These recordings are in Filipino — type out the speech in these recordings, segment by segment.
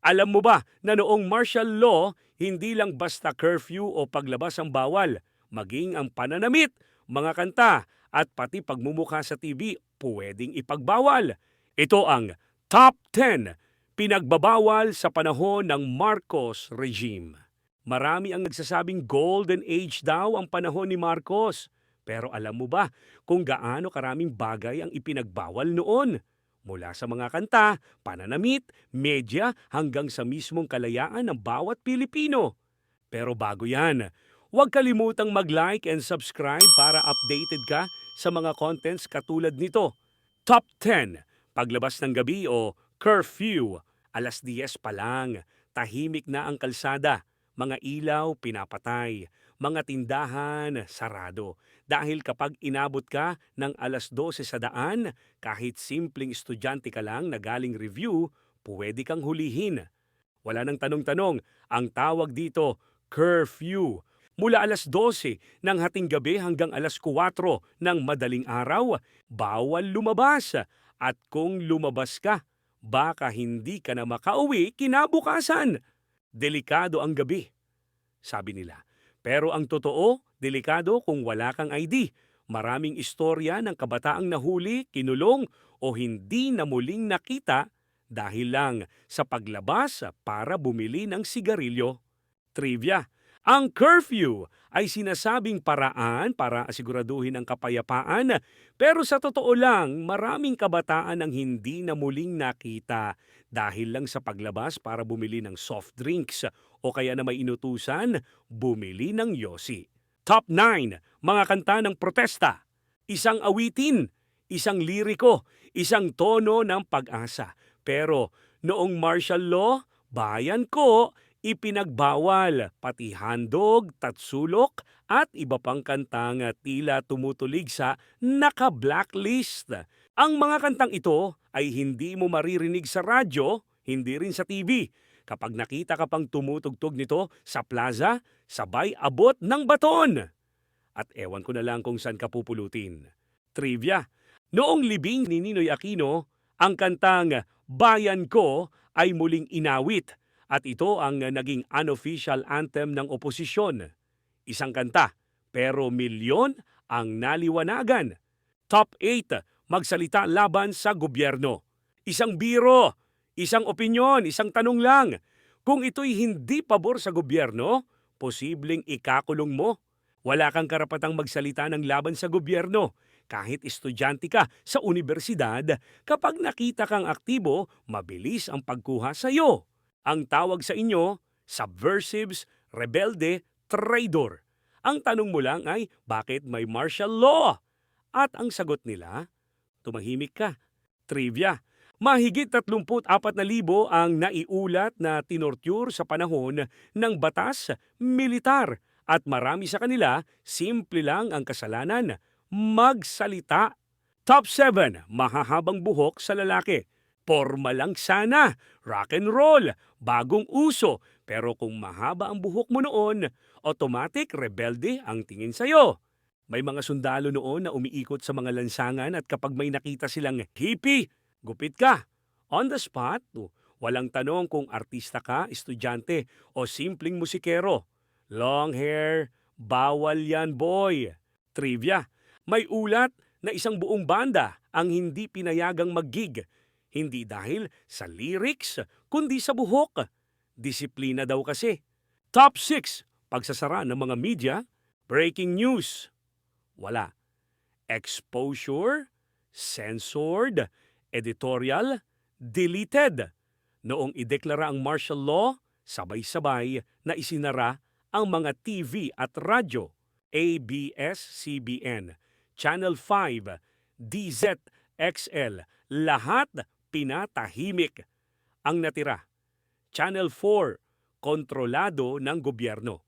Alam mo ba na noong martial law, hindi lang basta curfew o paglabas ang bawal, maging ang pananamit, mga kanta, at pati pagmumukha sa TV pwedeng ipagbawal. Ito ang Top 10 Pinagbabawal sa panahon ng Marcos regime. Marami ang nagsasabing golden age daw ang panahon ni Marcos. Pero alam mo ba kung gaano karaming bagay ang ipinagbawal noon? Mula sa mga kanta, pananamit, media, hanggang sa mismong kalayaan ng bawat Pilipino. Pero bago yan, huwag kalimutang mag-like and subscribe para updated ka sa mga contents katulad nito. Top 10, paglabas ng gabi o curfew. Alas 10 pa lang, tahimik na ang kalsada. Mga ilaw pinapatay, mga tindahan sarado. Dahil kapag inabot ka ng alas 12 sa daan, kahit simpleng estudyante ka lang na galing review, pwede kang hulihin. Wala nang tanong-tanong, ang tawag dito, curfew. Mula alas 12 ng hating gabi hanggang alas 4 ng madaling araw, bawal lumabas. At kung lumabas ka, baka hindi ka na makauwi kinabukasan. Delikado ang gabi, sabi nila. Pero ang totoo, delikado kung wala kang ID. Maraming istorya ng kabataang nahuli, kinulong o hindi na muling nakita dahil lang sa paglabas para bumili ng sigarilyo. Trivia, ang curfew ay sinasabing paraan para asiguraduhin ang kapayapaan pero sa totoo lang maraming kabataan ang hindi na muling nakita dahil lang sa paglabas para bumili ng soft drinks o kaya na may inutusan bumili ng yosi. Top 9, mga kanta ng protesta. Isang awitin, isang liriko, isang tono ng pag-asa. Pero noong martial law, bayan ko, ipinagbawal pati handog, tatsulok at iba pang kantang tila tumutulig sa naka-blacklist. Ang mga kantang ito ay hindi mo maririnig sa radyo, hindi rin sa TV. Kapag nakita ka pang tumutugtog nito sa plaza, sabay abot ng baton. At ewan ko na lang kung saan ka pupulutin. Trivia, noong libing ni Ninoy Aquino, ang kantang Bayan Ko ay muling inawit at ito ang naging unofficial anthem ng oposisyon. Isang kanta, pero milyon ang naliwanagan. Top 8, magsalita laban sa gobyerno. Isang biro, isang opinyon, isang tanong lang. Kung ito'y hindi pabor sa gobyerno, posibleng ikakulong mo. Wala kang karapatang magsalita ng laban sa gobyerno. Kahit estudyante ka sa universidad, kapag nakita kang aktibo, mabilis ang pagkuha sa iyo. Ang tawag sa inyo, subversives, rebelde, traitor. Ang tanong mo lang ay, bakit may martial law? At ang sagot nila, tumahimik ka. Trivia, mahigit 34,000 ang naiulat na tinorture sa panahon ng batas militar at marami sa kanila, simple lang ang kasalanan, magsalita. Top 7, mahahabang buhok sa lalaki. Forma lang sana, rock and roll, bagong uso. Pero kung mahaba ang buhok mo noon, automatic rebelde ang tingin sa'yo. May mga sundalo noon na umiikot sa mga lansangan at kapag may nakita silang hippie, gupit ka. On the spot, walang tanong kung artista ka, estudyante o simpleng musikero. Long hair, bawal yan boy. Trivia, may ulat na isang buong banda ang hindi pinayagang mag-gig. Hindi dahil sa lyrics, kundi sa buhok. Disiplina daw kasi. Top 6, pagsasara ng mga media, breaking news. Wala. Exposure, censored, editorial, deleted. Noong ideklara ang martial law, sabay-sabay na isinara ang mga TV at radyo, ABS-CBN, Channel 5, DZXL, lahat pinatahimik. Ang natira, Channel 4, kontrolado ng gobyerno.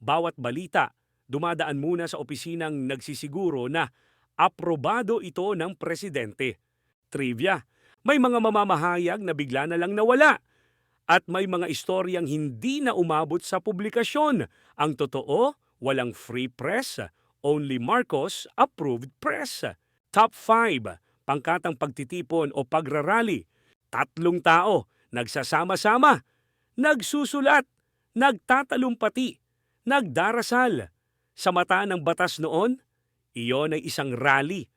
Bawat balita, dumadaan muna sa opisinang nagsisiguro na aprobado ito ng presidente. Trivia, may mga mamamahayag na bigla na lang nawala. At may mga istoryang hindi na umabot sa publikasyon. Ang totoo, walang free press, only Marcos approved press. Top 5, pangkatang pagtitipon o pagrarally. Tatlong tao nagsasama-sama, nagsusulat, nagtatalumpati, nagdarasal. Sa mata ng batas noon, iyon ay isang rally.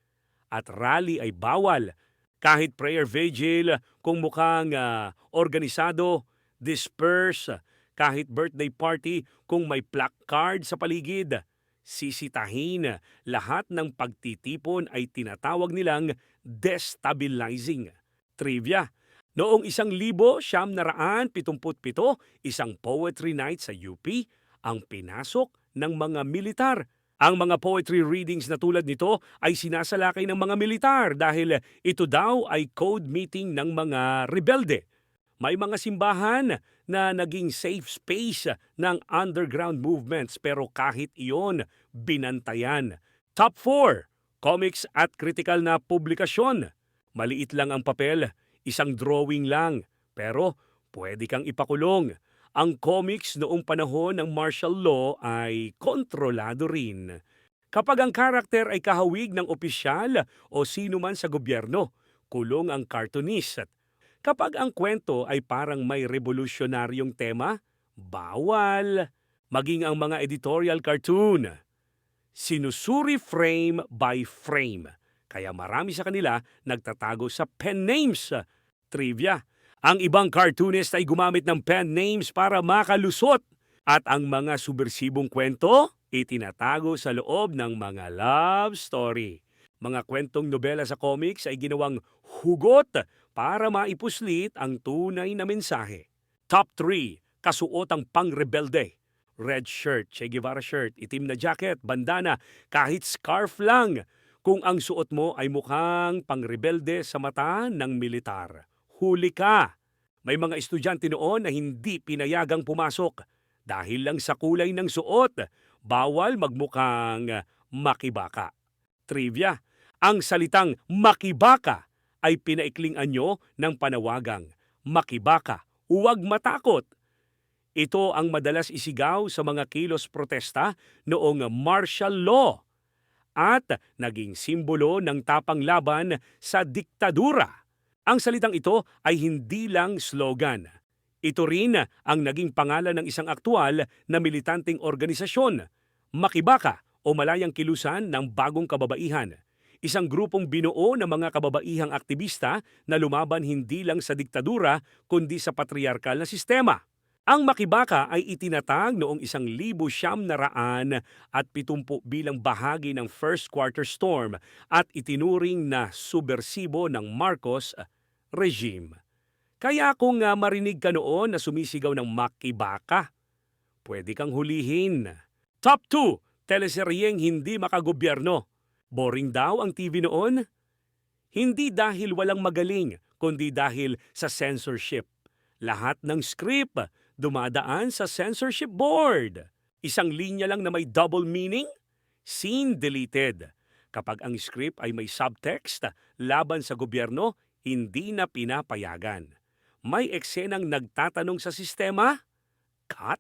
At rally ay bawal. Kahit prayer vigil, kung mukhang ah, organisado, disperse, kahit birthday party, kung may placard sa paligid, sisitahin. Lahat ng pagtitipon ay tinatawag nilang destabilizing. Trivia, Noong isang libo siyam na raan pitumput isang poetry night sa UP ang pinasok ng mga militar. Ang mga poetry readings na tulad nito ay sinasalakay ng mga militar dahil ito daw ay code meeting ng mga rebelde. May mga simbahan na naging safe space ng underground movements pero kahit iyon, binantayan. Top 4. Comics at critical na publikasyon. Maliit lang ang papel, isang drawing lang, pero pwede kang ipakulong. Ang comics noong panahon ng martial law ay kontrolado rin. Kapag ang karakter ay kahawig ng opisyal o sino man sa gobyerno, kulong ang cartoonist. Kapag ang kwento ay parang may revolusyonaryong tema, bawal. Maging ang mga editorial cartoon. Sinusuri frame by frame. Kaya marami sa kanila nagtatago sa pen names. Trivia, ang ibang cartoonist ay gumamit ng pen names para makalusot. At ang mga subversibong kwento, itinatago sa loob ng mga love story. Mga kwentong nobela sa comics ay ginawang hugot para maipuslit ang tunay na mensahe. Top 3. Kasuotang pang-rebelde. Red shirt, Che Guevara shirt, itim na jacket, bandana, kahit scarf lang. Kung ang suot mo ay mukhang pang-rebelde sa mata ng militar. Huli ka! May mga estudyante noon na hindi pinayagang pumasok dahil lang sa kulay ng suot. Bawal magmukhang makibaka. Trivia, ang salitang makibaka ay pinaikling anyo ng panawagang makibaka, huwag matakot. Ito ang madalas isigaw sa mga kilos protesta noong martial law at naging simbolo ng tapang laban sa diktadura. Ang salitang ito ay hindi lang slogan. Ito rin ang naging pangalan ng isang aktwal na militanteng organisasyon, Makibaka o Malayang Kilusan ng Bagong Kababaihan. Isang grupong binuo ng mga kababaihang aktivista na lumaban hindi lang sa diktadura kundi sa patriarkal na sistema. Ang Makibaka ay itinatag noong isang libo siyam na raan at pitumpu bilang bahagi ng First Quarter Storm at itinuring na subversibo ng Marcos regime. Kaya kung nga marinig ka noon na sumisigaw ng Makibaka, pwede kang hulihin. Top 2. Teleseryeng hindi makagobyerno. Boring daw ang TV noon? Hindi dahil walang magaling, kundi dahil sa censorship. Lahat ng script dumadaan sa censorship board. Isang linya lang na may double meaning? Scene deleted. Kapag ang script ay may subtext laban sa gobyerno, hindi na pinapayagan. May eksenang nagtatanong sa sistema? Cut.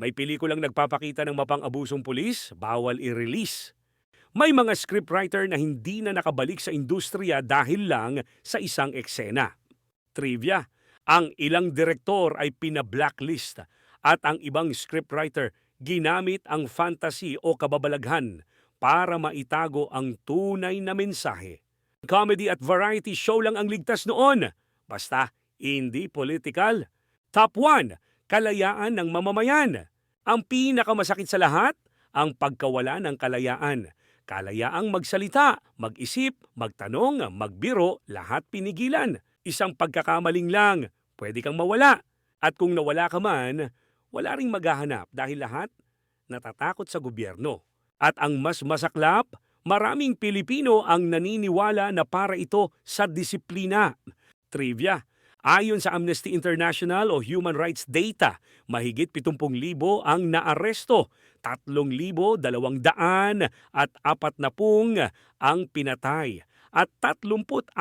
May pelikulang nagpapakita ng mapang-abusong pulis? Bawal i-release. May mga scriptwriter na hindi na nakabalik sa industriya dahil lang sa isang eksena. Trivia, ang ilang direktor ay pina-blacklist at ang ibang scriptwriter ginamit ang fantasy o kababalaghan para maitago ang tunay na mensahe. Comedy at variety show lang ang ligtas noon. Basta, hindi political. Top 1, kalayaan ng mamamayan. Ang pinakamasakit sa lahat, ang pagkawala ng kalayaan. Kalayaang magsalita, mag-isip, magtanong, magbiro, lahat pinigilan. Isang pagkakamaling lang, pwede kang mawala. At kung nawala ka man, wala ring maghahanap dahil lahat natatakot sa gobyerno. At ang mas masaklap, maraming Pilipino ang naniniwala na para ito sa disiplina. Trivia, ayon sa Amnesty International o Human Rights Data, mahigit 70,000 ang naaresto, 3,200 at 40 ang pinatay, at 34,000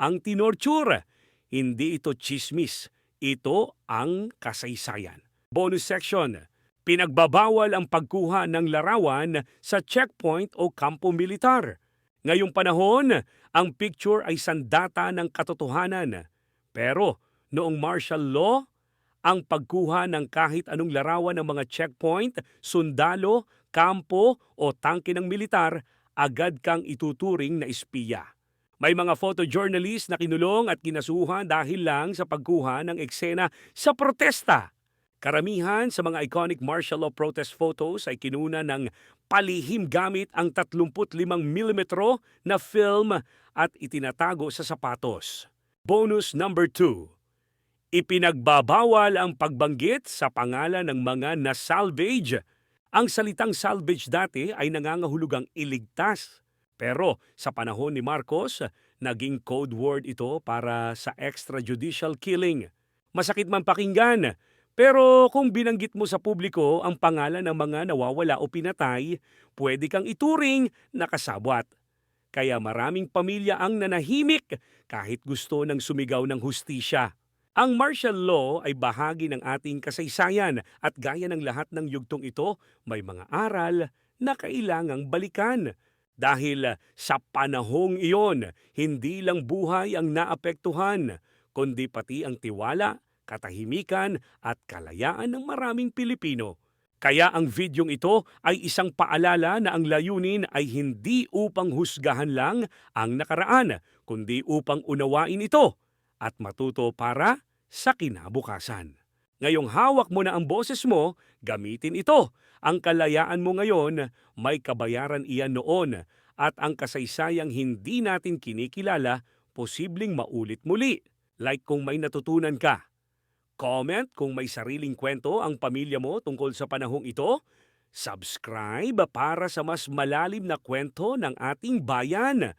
ang tinorture. Hindi ito chismis, ito ang kasaysayan. Bonus section, Pinagbabawal ang pagkuha ng larawan sa checkpoint o kampo militar. Ngayong panahon, ang picture ay sandata ng katotohanan. Pero noong martial law, ang pagkuha ng kahit anong larawan ng mga checkpoint, sundalo, kampo o tangke ng militar, agad kang ituturing na espiya. May mga photojournalist na kinulong at kinasuhan dahil lang sa pagkuha ng eksena sa protesta. Karamihan sa mga iconic martial law protest photos ay kinuna ng palihim gamit ang 35mm na film at itinatago sa sapatos. Bonus number 2. Ipinagbabawal ang pagbanggit sa pangalan ng mga na-salvage. Ang salitang salvage dati ay nangangahulugang iligtas. Pero sa panahon ni Marcos, naging code word ito para sa extrajudicial killing. Masakit man pakinggan, pero kung binanggit mo sa publiko ang pangalan ng mga nawawala o pinatay, pwede kang ituring na kasabwat. Kaya maraming pamilya ang nanahimik kahit gusto ng sumigaw ng hustisya. Ang martial law ay bahagi ng ating kasaysayan at gaya ng lahat ng yugtong ito, may mga aral na kailangang balikan. Dahil sa panahong iyon, hindi lang buhay ang naapektuhan, kundi pati ang tiwala, katahimikan at kalayaan ng maraming Pilipino. Kaya ang videong ito ay isang paalala na ang layunin ay hindi upang husgahan lang ang nakaraan, kundi upang unawain ito at matuto para sa kinabukasan. Ngayong hawak mo na ang boses mo, gamitin ito. Ang kalayaan mo ngayon, may kabayaran iyan noon at ang kasaysayang hindi natin kinikilala, posibleng maulit muli. Like kung may natutunan ka. Comment kung may sariling kwento ang pamilya mo tungkol sa panahong ito. Subscribe para sa mas malalim na kwento ng ating bayan.